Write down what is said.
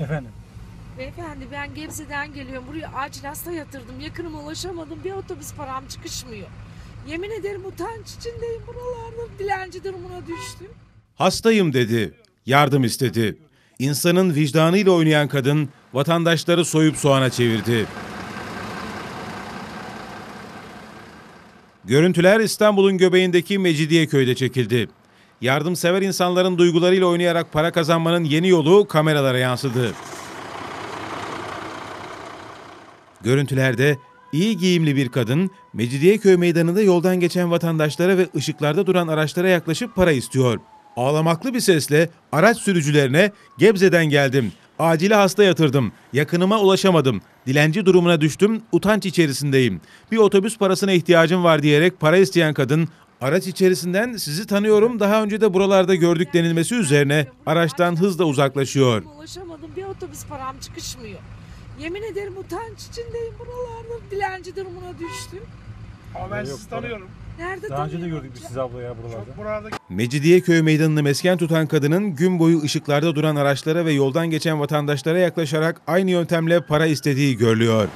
Efendim. Beyefendi ben Gebze'den geliyorum. Buraya acil hasta yatırdım. Yakınıma ulaşamadım. Bir otobüs param çıkışmıyor. Yemin ederim utanç içindeyim buralarda. Dilenci durumuna düştüm. Hastayım dedi. Yardım istedi. İnsanın vicdanıyla oynayan kadın vatandaşları soyup soğana çevirdi. Görüntüler İstanbul'un göbeğindeki Mecidiyeköy'de çekildi. Yardımsever insanların duygularıyla oynayarak para kazanmanın yeni yolu kameralara yansıdı. Görüntülerde iyi giyimli bir kadın Mecidiyeköy meydanında yoldan geçen vatandaşlara ve ışıklarda duran araçlara yaklaşıp para istiyor. Ağlamaklı bir sesle araç sürücülerine Gebze'den geldim. Acile hasta yatırdım. Yakınıma ulaşamadım. Dilenci durumuna düştüm. Utanç içerisindeyim. Bir otobüs parasına ihtiyacım var diyerek para isteyen kadın araç içerisinden sizi tanıyorum daha önce de buralarda gördük denilmesi üzerine araçtan hızla uzaklaşıyor. Ulaşamadım. Bir otobüs param çıkışmıyor. Yemin ederim utanç içindeyim buralarda. Dilenci durumuna düştüm. Ama ben sizi tanıyorum. Nerede Daha önce de gördük biz sizi abla ya buralarda. Çok burada Mecidiyeköy meydanını mesken tutan kadının gün boyu ışıklarda duran araçlara ve yoldan geçen vatandaşlara yaklaşarak aynı yöntemle para istediği görülüyor.